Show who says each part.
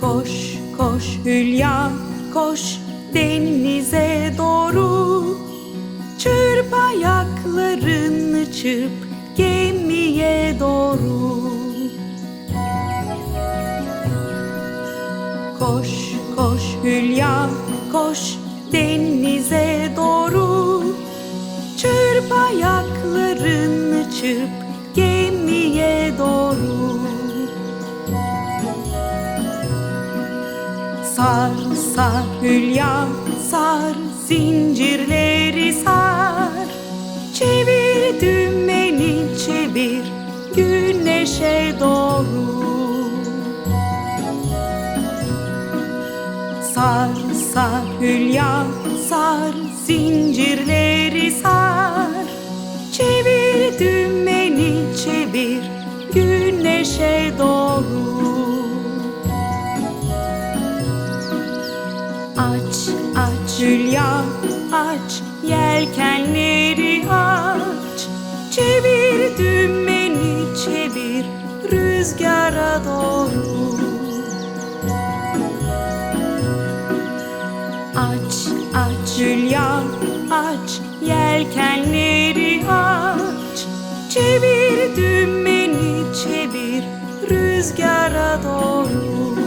Speaker 1: Koş koş Hülya koş denize doğru. Çırp ayaklarını çırp gemiye doğru. Koş koş Hülya koş denize doğru. Çırp ayaklarını çırp Sar sar Hülya sar zincirleri sar. Çevir dümeni çevir güneşe doğru. Sar sar Hülya sar zincirleri sar. Çevir dümeni çevir güneşe doğru Aç aç. Hülya aç. Yelkenleri aç. Çevir dümeni çevir. Rüzgara doğru. Aç aç. Hülya aç. Yelkenleri aç. Çevir dümeni çevir. Rüzgara doğru